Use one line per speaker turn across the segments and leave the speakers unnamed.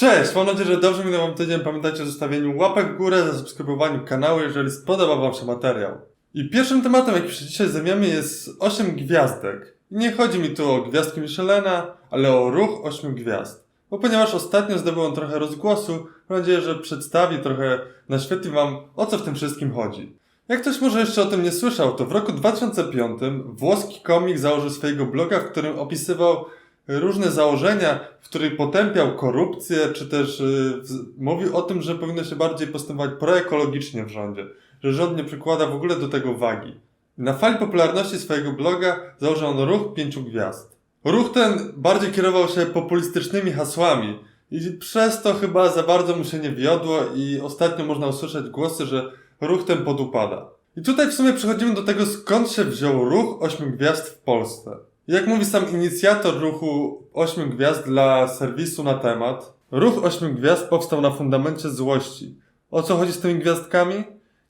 Cześć, mam nadzieję, że dobrze minął wam tydzień. Pamiętajcie o zostawieniu łapek w górę, zasubskrybowaniu kanału, jeżeli spodobał wam się materiał. I pierwszym tematem, jaki się dzisiaj zajmiemy jest 8 gwiazdek. I nie chodzi mi tu o gwiazdki Michelena, ale o ruch 8 gwiazd. Bo ponieważ ostatnio zdobył on trochę rozgłosu, mam nadzieję, że przedstawi trochę, naświetli wam o co w tym wszystkim chodzi. Jak ktoś może jeszcze o tym nie słyszał, to w roku 2005 włoski komik założył swojego bloga, w którym opisywał różne założenia, w których potępiał korupcję, czy też w- mówił o tym, że powinno się bardziej postępować proekologicznie w rządzie, że rząd nie przykłada w ogóle do tego wagi. Na fali popularności swojego bloga założył on ruch pięciu gwiazd. Ruch ten bardziej kierował się populistycznymi hasłami i przez to chyba za bardzo mu się nie wiodło i ostatnio można usłyszeć głosy, że ruch ten podupada. I tutaj w sumie przechodzimy do tego, skąd się wziął ruch 8 gwiazd w Polsce. Jak mówi sam inicjator ruchu 8 gwiazd dla serwisu na temat, ruch 8 gwiazd powstał na fundamencie złości. O co chodzi z tymi gwiazdkami?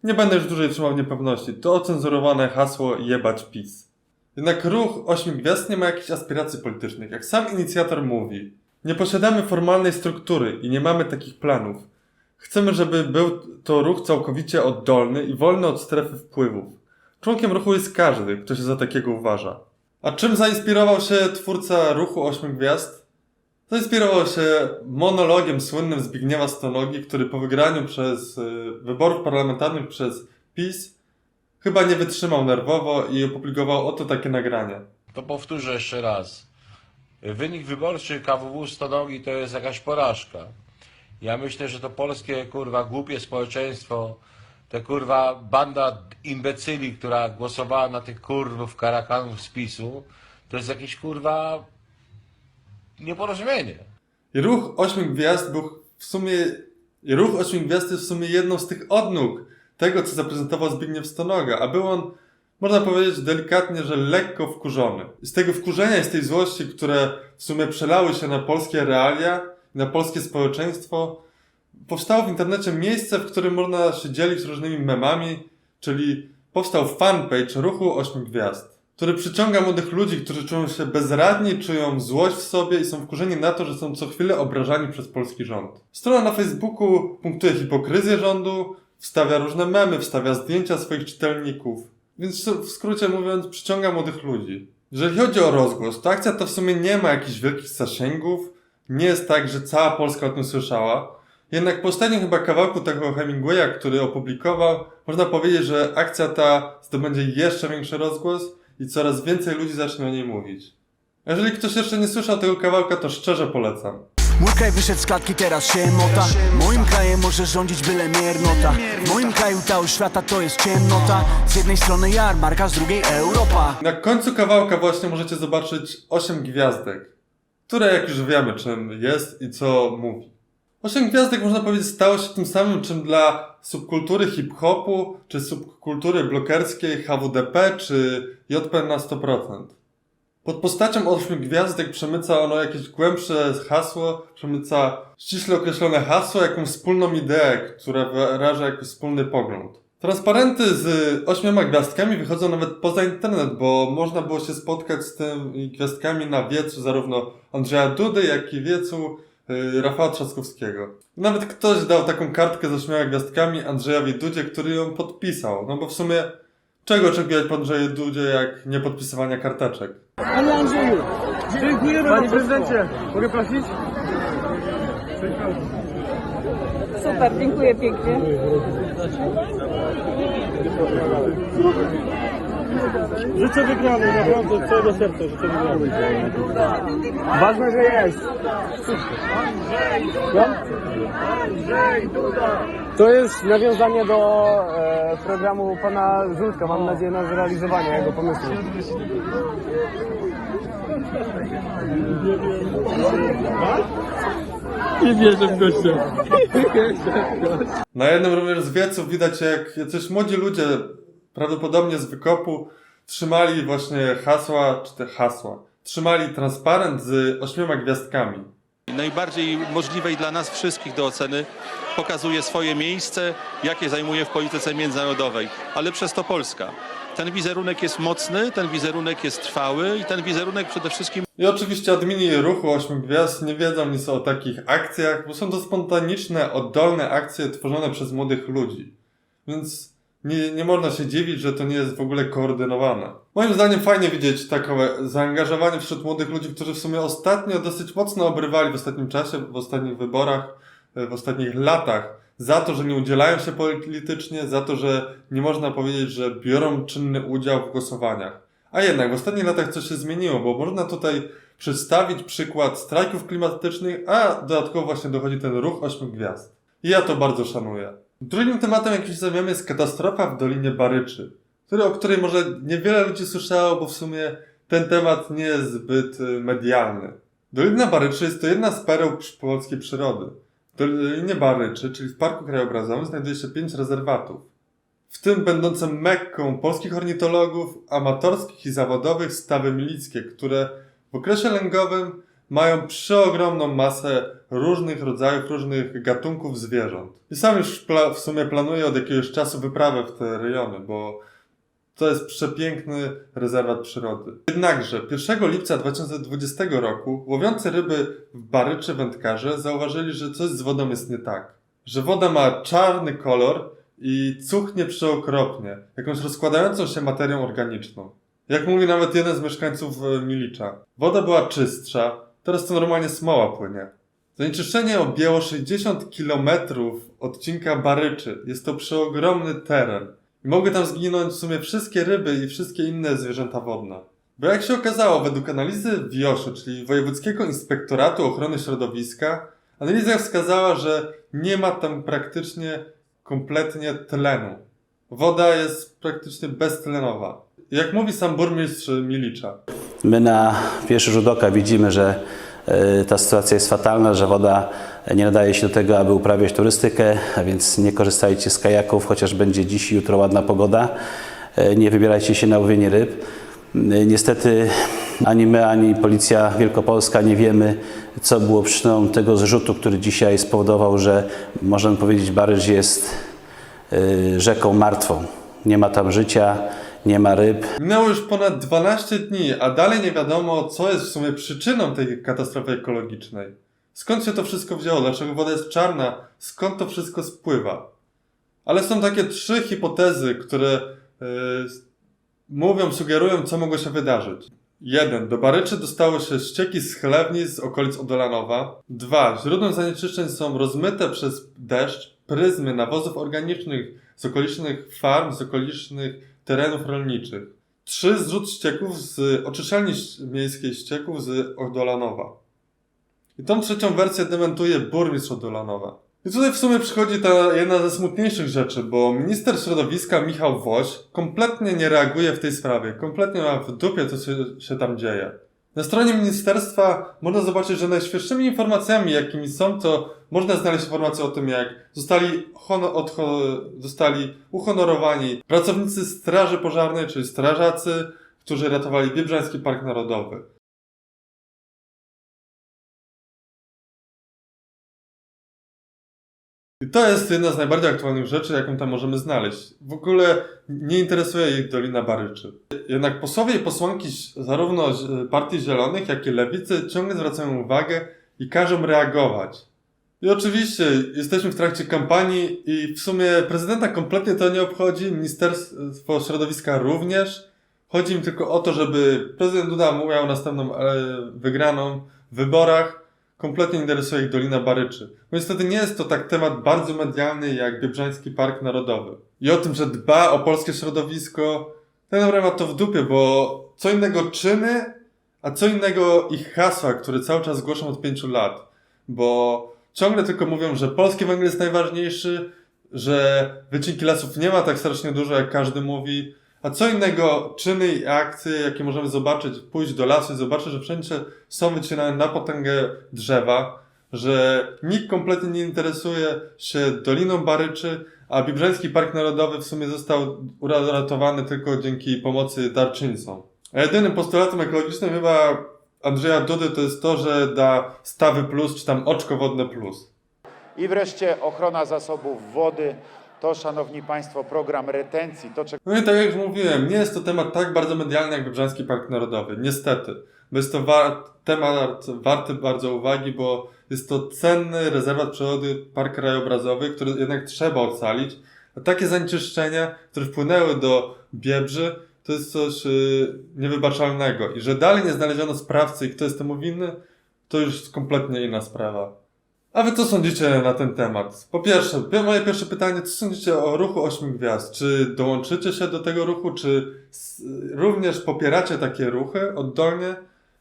Nie będę już dłużej trzymał niepewności. To ocenzurowane hasło jebać PiS. Jednak ruch 8 gwiazd nie ma jakichś aspiracji politycznych. Jak sam inicjator mówi, nie posiadamy formalnej struktury i nie mamy takich planów. Chcemy, żeby był to ruch całkowicie oddolny i wolny od strefy wpływów. Członkiem ruchu jest każdy, kto się za takiego uważa. A czym zainspirował się twórca ruchu 8 gwiazd? Zainspirował się monologiem słynnym Zbigniewa Stonogi, który po wygraniu przez y, wyborów parlamentarnych przez PiS chyba nie wytrzymał nerwowo i opublikował oto takie nagranie.
To powtórzę jeszcze raz. Wynik wyborczy KWW Stonogi to jest jakaś porażka. Ja myślę, że to polskie kurwa głupie społeczeństwo, te kurwa banda imbecyli, która głosowała na tych kurwów karakanów z PiSu, to jest jakieś kurwa nieporozumienie.
Ruch 8 gwiazd był w sumie. Ruch 8 gwiazd jest w sumie jedną z tych odnóg tego, co zaprezentował Zbigniew Stonoga, a był on, można powiedzieć delikatnie, że lekko wkurzony. Z tego wkurzenia z tej złości, które w sumie przelały się na polskie realia, na polskie społeczeństwo, powstało w internecie miejsce, w którym można się dzielić różnymi memami, czyli powstał fanpage ruchu 8 gwiazd, który przyciąga młodych ludzi, którzy czują się bezradni, czują złość w sobie i są wkurzeni na to, że są co chwilę obrażani przez polski rząd. Strona na Facebooku punktuje hipokryzję rządu, wstawia różne memy, wstawia zdjęcia swoich czytelników. Więc w skrócie mówiąc, przyciąga młodych ludzi. Jeżeli chodzi o rozgłos, to akcja to w sumie nie ma jakichś wielkich zasięgów. Nie jest tak, że cała Polska o tym słyszała. Jednak po ostatnim chyba kawałku tego Hemingwaya, który opublikował, można powiedzieć, że akcja ta zdobędzie jeszcze większy rozgłos i coraz więcej ludzi zacznie o niej mówić. Jeżeli ktoś jeszcze nie słyszał tego kawałka, to szczerze polecam.
Mój kraj wyszedł z klatki, teraz się mota Moim krajem może rządzić byle miernota W moim kraju ta oświata to jest ciemnota Z jednej strony jarmarka, z drugiej Europa
Na końcu kawałka właśnie możecie zobaczyć 8 gwiazdek, które jak już wiemy czym jest i co mówi. 8 gwiazdek można powiedzieć stało się tym samym czym dla subkultury hip-hopu, czy subkultury blokerskiej HWDP, czy JP na 100%. Pod postacią 8 gwiazdek przemyca ono jakieś głębsze hasło, przemyca ściśle określone hasło, jakąś wspólną ideę, która wyraża jakiś wspólny pogląd. Transparenty z ośmioma gwiazdkami wychodzą nawet poza internet, bo można było się spotkać z tymi gwiazdkami na wiecu zarówno Andrzeja Dudy, jak i wiecu Rafała Trzaskowskiego. Nawet ktoś dał taką kartkę z ośmioma gwiazdkami Andrzejowi Dudzie, który ją podpisał. No bo w sumie czego oczekiwać po Andrzeju Dudzie, jak nie podpisywania karteczek?
Panie Andrzeju, dziękujemy Panie prezydencie, mogę prosić?
Super, dziękuję pięknie.
Życzę wygranej, naprawdę, z całego serca życzę wygranej. Ważne, że jest. No? To jest nawiązanie do e, programu pana Żółtka. Mam nadzieję na zrealizowanie jego pomysłu. Nie wierzę w gościa.
Na jednym również z wieców widać, jak jacyś młodzi ludzie, prawdopodobnie z wykopu, trzymali właśnie hasła, czy te hasła, trzymali transparent z ośmioma gwiazdkami.
najbardziej możliwej dla nas wszystkich do oceny pokazuje swoje miejsce, jakie zajmuje w polityce międzynarodowej, ale przez to Polska. Ten wizerunek jest mocny, ten wizerunek jest trwały i ten wizerunek przede wszystkim
I oczywiście admini ruchu 8 Gwiazd nie wiedzą nic o takich akcjach, bo są to spontaniczne, oddolne akcje tworzone przez młodych ludzi. Więc nie, nie można się dziwić, że to nie jest w ogóle koordynowane. Moim zdaniem fajnie widzieć takie zaangażowanie wśród młodych ludzi, którzy w sumie ostatnio dosyć mocno obrywali w ostatnim czasie, w ostatnich wyborach, e, w ostatnich latach. Za to, że nie udzielają się politycznie, za to, że nie można powiedzieć, że biorą czynny udział w głosowaniach. A jednak w ostatnich latach coś się zmieniło, bo można tutaj przedstawić przykład strajków klimatycznych, a dodatkowo właśnie dochodzi ten ruch 8 gwiazd. I ja to bardzo szanuję. Drugim tematem, jakim się zajmiemy, jest katastrofa w Dolinie Baryczy, który, o której może niewiele ludzi słyszało, bo w sumie ten temat nie jest zbyt y, medialny. Dolina Baryczy jest to jedna z pereł polskiej przyrody. W Dolinie Baryczy, czyli w Parku Krajobrazowym, znajduje się pięć rezerwatów w tym będące mekką polskich ornitologów, amatorskich i zawodowych stawy milickie, które w okresie lęgowym mają przeogromną masę różnych rodzajów, różnych gatunków zwierząt. I sam już w sumie planuję od jakiegoś czasu wyprawę w te rejony, bo to jest przepiękny rezerwat przyrody. Jednakże 1 lipca 2020 roku łowiący ryby w Baryczy wędkarze zauważyli, że coś z wodą jest nie tak. Że woda ma czarny kolor i cuchnie przeokropnie, jakąś rozkładającą się materią organiczną. Jak mówi nawet jeden z mieszkańców e, Milicza. Woda była czystsza, teraz to normalnie smoła płynie. Zanieczyszczenie objęło 60 km odcinka Baryczy. Jest to przeogromny teren. I mogły tam zginąć w sumie wszystkie ryby i wszystkie inne zwierzęta wodne. Bo jak się okazało, według analizy WIOSZ, czyli Wojewódzkiego Inspektoratu Ochrony Środowiska, analiza wskazała, że nie ma tam praktycznie kompletnie tlenu. Woda jest praktycznie beztlenowa. Jak mówi sam burmistrz Milicza,
My na pierwszy rzut oka widzimy, że e, ta sytuacja jest fatalna, że woda nie nadaje się do tego, aby uprawiać turystykę, a więc nie korzystajcie z kajaków, chociaż będzie dziś i jutro ładna pogoda. E, Nie wybierajcie się na łowienie ryb. E, Niestety ani my, ani Policja Wielkopolska nie wiemy, co było przyczyną tego zrzutu, który dzisiaj spowodował, że możemy powiedzieć, Baryż jest rzeką martwą. Nie ma tam życia, nie ma ryb,
minęło już ponad 12 dni, a dalej nie wiadomo, co jest w sumie przyczyną tej katastrofy ekologicznej. Skąd się to wszystko wzięło? Dlaczego woda jest czarna? Skąd to wszystko spływa? Ale są takie trzy hipotezy, które yy, mówią, sugerują, co mogło się wydarzyć. Jeden. Do Baryczy dostały się ścieki z chlewni z okolic Odolanowa. Dwa. Źródłem zanieczyszczeń są rozmyte przez deszcz pryzmy nawozów organicznych z okolicznych farm, z okolicznych terenów rolniczych. Trzy. Zrzut ścieków z oczyszczalni miejskiej ścieków z Odolanowa. I tą trzecią wersję dementuje burmistrz Odolanowa. I tutaj w sumie przychodzi ta jedna ze smutniejszych rzeczy, bo minister środowiska Michał Woś kompletnie nie reaguje w tej sprawie. Kompletnie ma w dupie, co się, się tam dzieje. Na stronie ministerstwa można zobaczyć, że najświeższymi informacjami, jakimi są, to można znaleźć informacje o tym, jak zostali, hono, odho- zostali uhonorowani pracownicy Straży Pożarnej, czyli strażacy, którzy ratowali Biebrzański Park Narodowy. I to jest jedna z najbardziej aktualnych rzeczy, jaką tam możemy znaleźć. W ogóle nie interesuje ich Dolina Baryczy. Jednak posłowie i posłanki zarówno Partii Zielonych, jak i Lewicy ciągle zwracają uwagę i każą reagować. I oczywiście jesteśmy w trakcie kampanii i w sumie prezydenta kompletnie to nie obchodzi, Ministerstwo Środowiska również. Chodzi im tylko o to, żeby prezydent Duda miał następną e, wygraną w wyborach. Kompletnie nie interesuje ich Dolina Baryczy. Bo niestety nie jest to tak temat bardzo medialny jak Biebrzański Park Narodowy. I o tym, że dba o polskie środowisko, tak naprawdę ma to w dupie, bo co innego czyny, a co innego ich hasła, które cały czas głoszą od pięciu lat. Bo ciągle tylko mówią, że polski węgiel jest najważniejszy, że wycinki lasów nie ma tak strasznie dużo, jak każdy mówi. A co innego czyny i akcje, jakie możemy zobaczyć, pójść do lasu i zobaczyć, że wszędzie są wycinane na potęgę drzewa, że nikt kompletnie nie interesuje się Doliną Baryczy, a Biebrzański Park Narodowy w sumie został uratowany tylko dzięki pomocy darczyńcom. A jedynym postulatem ekologicznym chyba Andrzeja Dudy to jest to, że da stawy plus, czy tam oczko wodne plus.
I wreszcie ochrona zasobów wody. To, szanowni państwo, program retencji. To, czego
No i tak jak już mówiłem, nie jest to temat tak bardzo medialny jak Wybrzeski Park Narodowy. Niestety. Bo jest to wa- temat warty bardzo uwagi, bo jest to cenny rezerwat przyrody, park krajobrazowy, który jednak trzeba ocalić. A takie zanieczyszczenia, które wpłynęły do Biebrzy, to jest coś yy, niewybaczalnego. I że dalej nie znaleziono sprawcy i kto jest temu winny, to już kompletnie inna sprawa. A wy co sądzicie na ten temat? Po pierwsze, pi- moje pierwsze pytanie, co sądzicie o ruchu 8 gwiazd? Czy dołączycie się do tego ruchu, czy również popieracie takie ruchy oddolnie?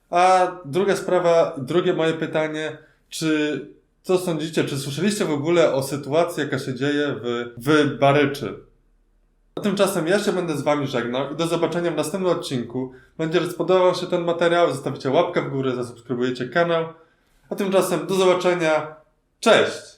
A druga sprawa, drugie moje pytanie, czy co sądzicie, czy słyszeliście w ogóle o sytuacji, jaka się dzieje w, w Baryczy? A tymczasem ja się będę z wami żegnał i do zobaczenia w następnym odcinku. Będzie, że spodobał się ten materiał, zostawicie łapkę w górę, zasubskrybujecie kanał. A tymczasem do zobaczenia. Cześć!